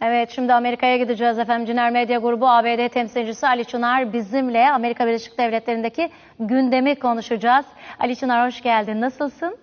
Evet şimdi Amerika'ya gideceğiz efendim. Ciner Medya Grubu ABD temsilcisi Ali Çınar bizimle Amerika Birleşik Devletleri'ndeki gündemi konuşacağız. Ali Çınar hoş geldin. Nasılsın?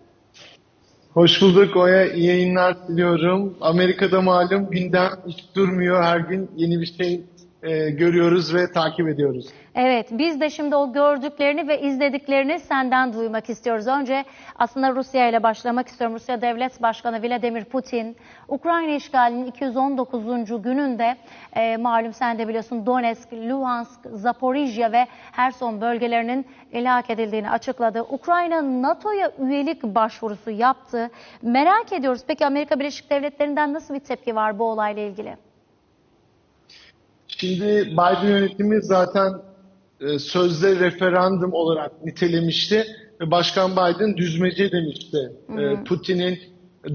Hoş bulduk Oya. İyi yayınlar diliyorum. Amerika'da malum gündem hiç durmuyor. Her gün yeni bir şey e, görüyoruz ve takip ediyoruz. Evet biz de şimdi o gördüklerini ve izlediklerini senden duymak istiyoruz. Önce aslında Rusya ile başlamak istiyorum. Rusya Devlet Başkanı Vladimir Putin Ukrayna işgalinin 219. gününde e, malum sen de biliyorsun Donetsk, Luhansk, Zaporijya ve Herson bölgelerinin ilhak edildiğini açıkladı. Ukrayna NATO'ya üyelik başvurusu yaptı. Merak ediyoruz peki Amerika Birleşik Devletleri'nden nasıl bir tepki var bu olayla ilgili? Şimdi Biden yönetimi zaten e, sözde referandum olarak nitelemişti ve Başkan Biden düzmece demişti. E, Putin'in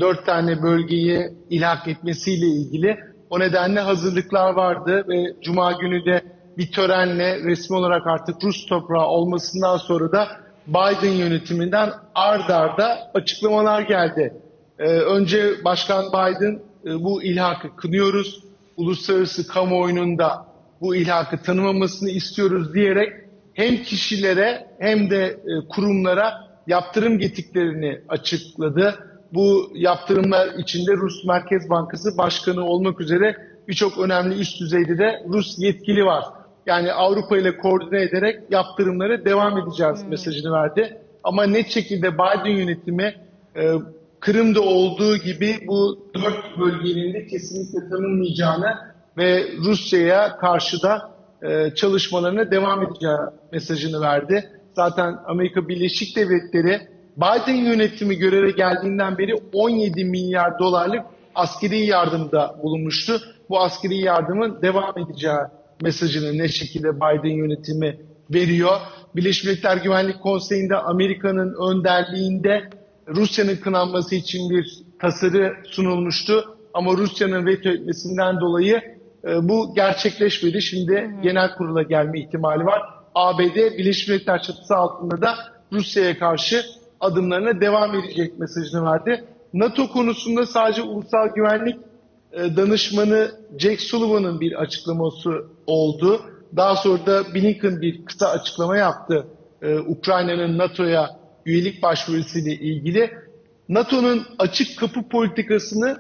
dört tane bölgeyi ilhak etmesiyle ilgili. O nedenle hazırlıklar vardı ve Cuma günü de bir törenle resmi olarak artık Rus toprağı olmasından sonra da Biden yönetiminden ard arda açıklamalar geldi. Ee, önce Başkan Biden e, bu ilhakı kınıyoruz, uluslararası kamuoyunun da bu ilhakı tanımamasını istiyoruz diyerek hem kişilere hem de e, kurumlara yaptırım getiklerini açıkladı. Bu yaptırımlar içinde Rus Merkez Bankası Başkanı olmak üzere birçok önemli üst düzeyde de Rus yetkili var. Yani Avrupa ile koordine ederek yaptırımlara devam edeceğiz mesajını verdi. Ama net şekilde Biden yönetimi e, Kırım'da olduğu gibi bu dört bölgenin de kesinlikle tanınmayacağını ve Rusya'ya karşı da e, çalışmalarına devam edeceği mesajını verdi. Zaten Amerika Birleşik Devletleri Biden yönetimi göreve geldiğinden beri 17 milyar dolarlık askeri yardımda bulunmuştu. Bu askeri yardımın devam edeceği mesajını ne şekilde Biden yönetimi veriyor. Birleşmiş Milletler Güvenlik Konseyi'nde Amerika'nın önderliğinde Rusya'nın kınanması için bir tasarı sunulmuştu. Ama Rusya'nın veto etmesinden dolayı e, bu gerçekleşmedi. Şimdi genel kurula gelme ihtimali var. ABD Birleşmiş Milletler çatısı altında da Rusya'ya karşı adımlarına devam edecek mesajını verdi. NATO konusunda sadece ulusal güvenlik e, danışmanı Jack Sullivan'ın bir açıklaması oldu. Daha sonra da Blinken bir kısa açıklama yaptı. E, Ukrayna'nın NATO'ya üyelik başvurusuyla ilgili. NATO'nun açık kapı politikasını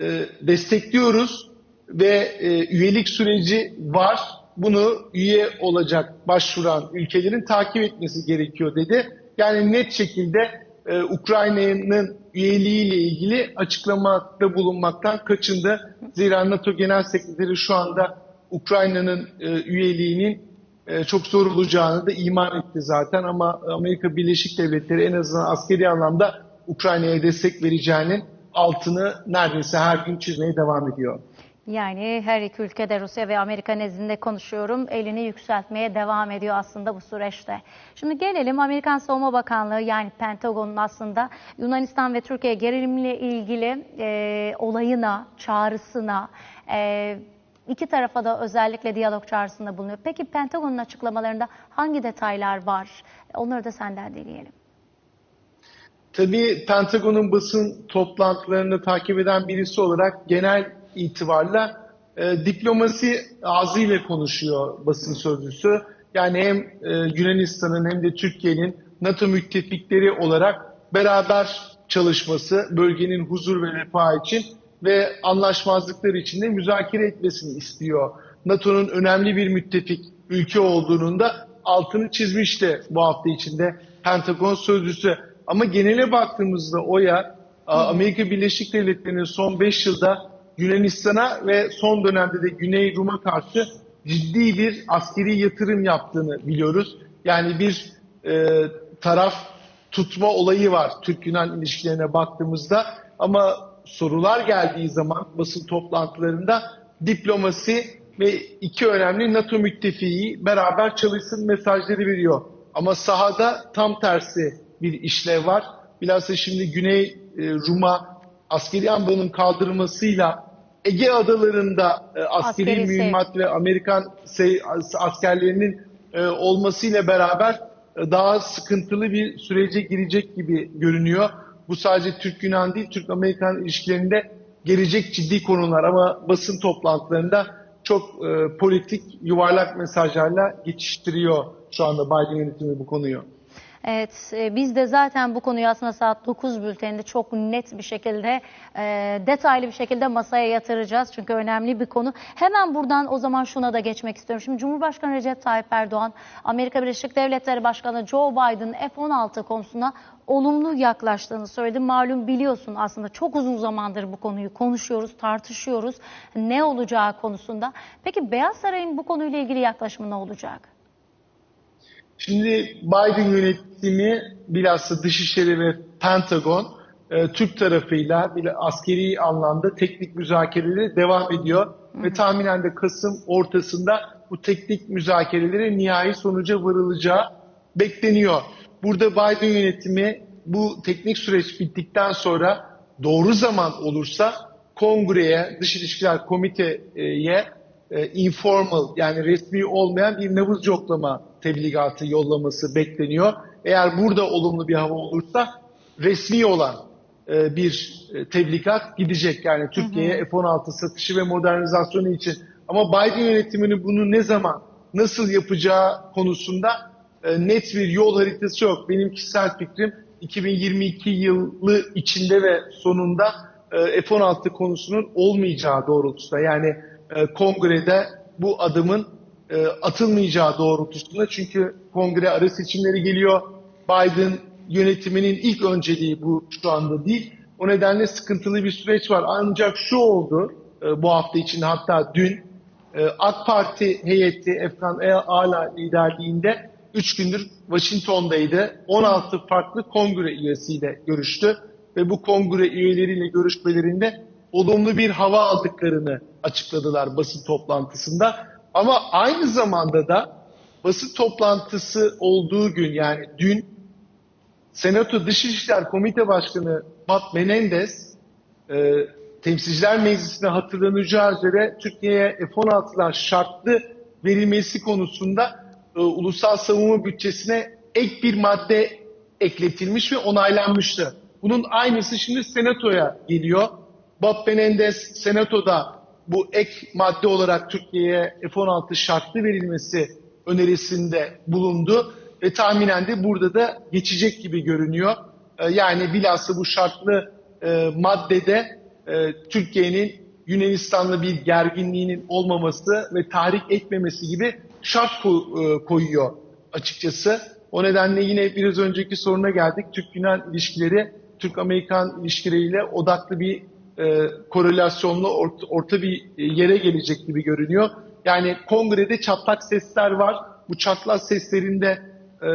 e, destekliyoruz ve e, üyelik süreci var. Bunu üye olacak başvuran ülkelerin takip etmesi gerekiyor dedi. Yani net şekilde e, Ukrayna'nın üyeliğiyle ilgili açıklamada bulunmaktan kaçındı. Zira NATO Genel Sekreteri şu anda Ukrayna'nın e, üyeliğinin e, çok zor olacağını da iman etti zaten ama Amerika Birleşik Devletleri en azından askeri anlamda Ukrayna'ya destek vereceğinin altını neredeyse her gün çizmeye devam ediyor. Yani her iki ülkede Rusya ve Amerika nezdinde konuşuyorum. Elini yükseltmeye devam ediyor aslında bu süreçte. Şimdi gelelim Amerikan Savunma Bakanlığı yani Pentagon'un aslında Yunanistan ve Türkiye gerilimle ilgili e, olayına, çağrısına, e, iki tarafa da özellikle diyalog çağrısında bulunuyor. Peki Pentagon'un açıklamalarında hangi detaylar var? Onları da senden dinleyelim. Tabii Pentagon'un basın toplantılarını takip eden birisi olarak genel itibarla e, diplomasi ağzıyla konuşuyor basın sözcüsü. Yani hem e, Yunanistan'ın hem de Türkiye'nin NATO müttefikleri olarak beraber çalışması, bölgenin huzur ve refah için ve anlaşmazlıklar içinde müzakere etmesini istiyor. NATO'nun önemli bir müttefik ülke olduğunun da altını çizmişti bu hafta içinde Pentagon sözcüsü. Ama genele baktığımızda OYA, Amerika Birleşik Devletleri'nin son 5 yılda Yunanistan'a ve son dönemde de Güney Rum'a karşı ciddi bir askeri yatırım yaptığını biliyoruz. Yani bir e, taraf tutma olayı var Türk-Yunan ilişkilerine baktığımızda ama sorular geldiği zaman basın toplantılarında diplomasi ve iki önemli NATO müttefiği beraber çalışsın mesajları veriyor. Ama sahada tam tersi bir işlev var. Bilhassa şimdi Güney e, Rum'a askeri ambarının kaldırılmasıyla Ege adalarında e, askeri, Askeri mühimmat ve Amerikan se- askerlerinin e, olmasıyla beraber e, daha sıkıntılı bir sürece girecek gibi görünüyor. Bu sadece Türk-Yunan değil, Türk-Amerikan ilişkilerinde gelecek ciddi konular ama basın toplantılarında çok e, politik yuvarlak mesajlarla geçiştiriyor şu anda Biden yönetimi bu konuyu. Evet, e, biz de zaten bu konuyu aslında saat 9 bülteninde çok net bir şekilde, e, detaylı bir şekilde masaya yatıracağız. Çünkü önemli bir konu. Hemen buradan o zaman şuna da geçmek istiyorum. Şimdi Cumhurbaşkanı Recep Tayyip Erdoğan, Amerika Birleşik Devletleri Başkanı Joe Biden F-16 konusuna olumlu yaklaştığını söyledi. Malum biliyorsun aslında çok uzun zamandır bu konuyu konuşuyoruz, tartışıyoruz. Ne olacağı konusunda. Peki Beyaz Saray'ın bu konuyla ilgili yaklaşımı ne olacak? Şimdi Biden yönetimi bilhassa Dışişleri ve Pentagon e, Türk tarafıyla bile askeri anlamda teknik müzakereleri devam ediyor. Ve tahminen de Kasım ortasında bu teknik müzakerelerin nihai sonuca varılacağı bekleniyor. Burada Biden yönetimi bu teknik süreç bittikten sonra doğru zaman olursa kongreye, dış ilişkiler komiteye e, informal yani resmi olmayan bir nabız yoklama tebligatı yollaması bekleniyor. Eğer burada olumlu bir hava olursa resmi olan e, bir e, tebligat gidecek. Yani Türkiye'ye F-16 satışı ve modernizasyonu için. Ama Biden yönetiminin bunu ne zaman, nasıl yapacağı konusunda e, net bir yol haritası yok. Benim kişisel fikrim 2022 yılı içinde ve sonunda e, F-16 konusunun olmayacağı doğrultusunda. Yani e, kongrede bu adımın e, atılmayacağı doğrultusunda. Çünkü kongre ara seçimleri geliyor. Biden yönetiminin ilk önceliği bu şu anda değil. O nedenle sıkıntılı bir süreç var. Ancak şu oldu e, bu hafta içinde hatta dün e, AK Parti heyeti Efkan Ala liderliğinde 3 gündür Washington'daydı. 16 farklı kongre üyesiyle görüştü ve bu kongre üyeleriyle görüşmelerinde olumlu bir hava aldıklarını açıkladılar basın toplantısında. Ama aynı zamanda da basın toplantısı olduğu gün yani dün Senato Dışişler Komite Başkanı Pat Menendez e, Temsilciler Meclisi'ne hatırlanacağı üzere Türkiye'ye F-16'lar şartlı verilmesi konusunda e, ulusal savunma bütçesine ek bir madde ekletilmiş ve onaylanmıştı. Bunun aynısı şimdi Senato'ya geliyor. Bob Menendez Senato'da bu ek madde olarak Türkiye'ye F-16 şartlı verilmesi önerisinde bulundu ve tahminen de burada da geçecek gibi görünüyor. E, yani bilhassa bu şartlı e, maddede e, Türkiye'nin Yunanistan'la bir gerginliğinin olmaması ve tahrik etmemesi gibi şart e, koyuyor açıkçası. O nedenle yine biraz önceki soruna geldik. Türk-Yunan ilişkileri, Türk-Amerikan ilişkileriyle odaklı bir e, korelasyonlu orta, orta bir e, yere gelecek gibi görünüyor. Yani kongrede çatlak sesler var. Bu çatlak seslerin de e,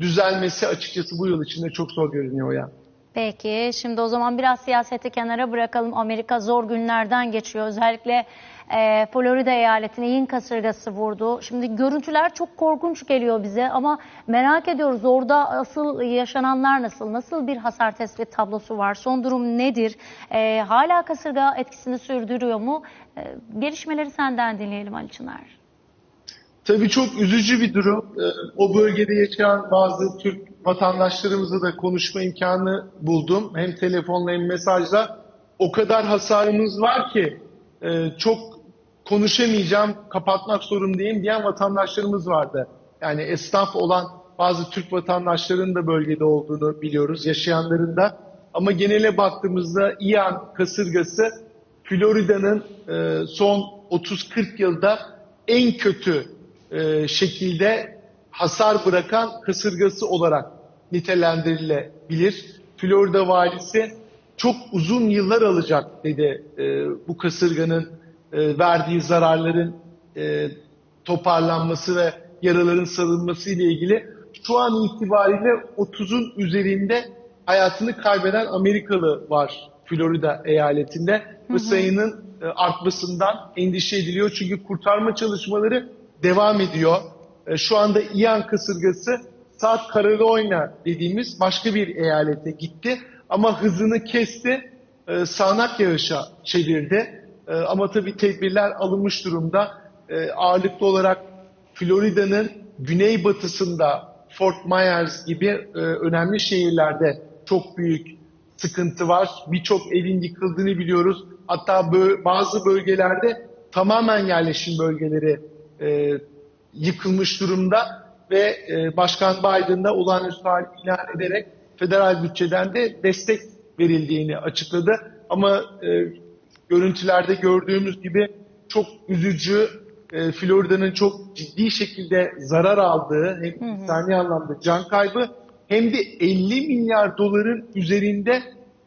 düzelmesi açıkçası bu yıl içinde çok zor görünüyor ya. Peki şimdi o zaman biraz siyaseti kenara bırakalım. Amerika zor günlerden geçiyor. Özellikle e, Florida eyaletine yin kasırgası vurdu. Şimdi görüntüler çok korkunç geliyor bize ama merak ediyoruz orada asıl yaşananlar nasıl? Nasıl bir hasar tespit tablosu var? Son durum nedir? E, hala kasırga etkisini sürdürüyor mu? E, gelişmeleri senden dinleyelim Ali Çınar. Tabii çok üzücü bir durum. Ee, O bölgede yaşayan bazı Türk vatandaşlarımızla da konuşma imkanı buldum. Hem telefonla hem mesajla. O kadar hasarımız var ki e, çok konuşamayacağım, kapatmak zorundayım diyen vatandaşlarımız vardı. Yani esnaf olan bazı Türk vatandaşların da bölgede olduğunu biliyoruz, yaşayanların da. Ama genele baktığımızda Ian kasırgası Florida'nın e, son 30-40 yılda en kötü e, şekilde hasar bırakan kasırgası olarak nitelendirilebilir. Florida valisi çok uzun yıllar alacak dedi e, bu kasırganın e, verdiği zararların e, toparlanması ve yaraların sarılması ile ilgili şu an itibariyle 30'un üzerinde hayatını kaybeden Amerikalı var Florida eyaletinde ve sayının e, artmasından endişe ediliyor. Çünkü kurtarma çalışmaları devam ediyor. E, Şu anda Ian kasırgası South Carolina dediğimiz başka bir eyalete gitti. Ama hızını kesti, e, sağanak yağışa çevirdi. E, Ama tabii tedbirler alınmış durumda. E, Ağırlıklı olarak Florida'nın güneybatısında Fort Myers gibi e, önemli şehirlerde çok büyük sıkıntı var. Birçok evin yıkıldığını biliyoruz. Hatta bö- bazı bölgelerde tamamen yerleşim bölgeleri e, yıkılmış durumda ve e, Başkan Biden da olağanüstü hal ilan ederek federal bütçeden de destek verildiğini açıkladı. Ama e, görüntülerde gördüğümüz gibi çok üzücü, e, Florida'nın çok ciddi şekilde zarar aldığı hem insani anlamda can kaybı hem de 50 milyar doların üzerinde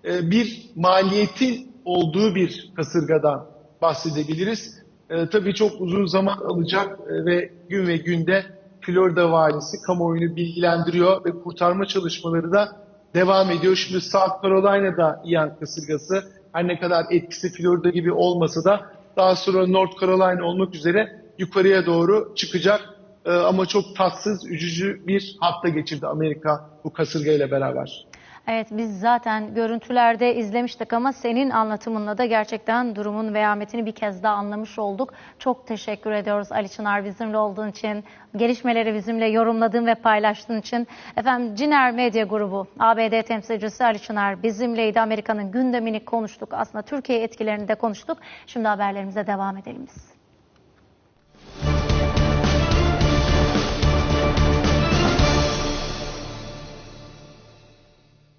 e, bir maliyetin olduğu bir kasırgadan bahsedebiliriz. E, tabii çok uzun zaman alacak e, ve gün ve günde Florida valisi kamuoyunu bilgilendiriyor ve kurtarma çalışmaları da devam ediyor. Şimdi South Carolina'da Ian kasırgası her ne kadar etkisi Florida gibi olmasa da daha sonra North Carolina olmak üzere yukarıya doğru çıkacak. E, ama çok tatsız, üzücü bir hafta geçirdi Amerika bu kasırgayla beraber. Evet biz zaten görüntülerde izlemiştik ama senin anlatımınla da gerçekten durumun vehametini bir kez daha anlamış olduk. Çok teşekkür ediyoruz Ali Çınar bizimle olduğun için, gelişmeleri bizimle yorumladığın ve paylaştığın için. Efendim Ciner Medya Grubu, ABD temsilcisi Ali Çınar bizimleydi. Amerika'nın gündemini konuştuk. Aslında Türkiye etkilerini de konuştuk. Şimdi haberlerimize devam edelim biz.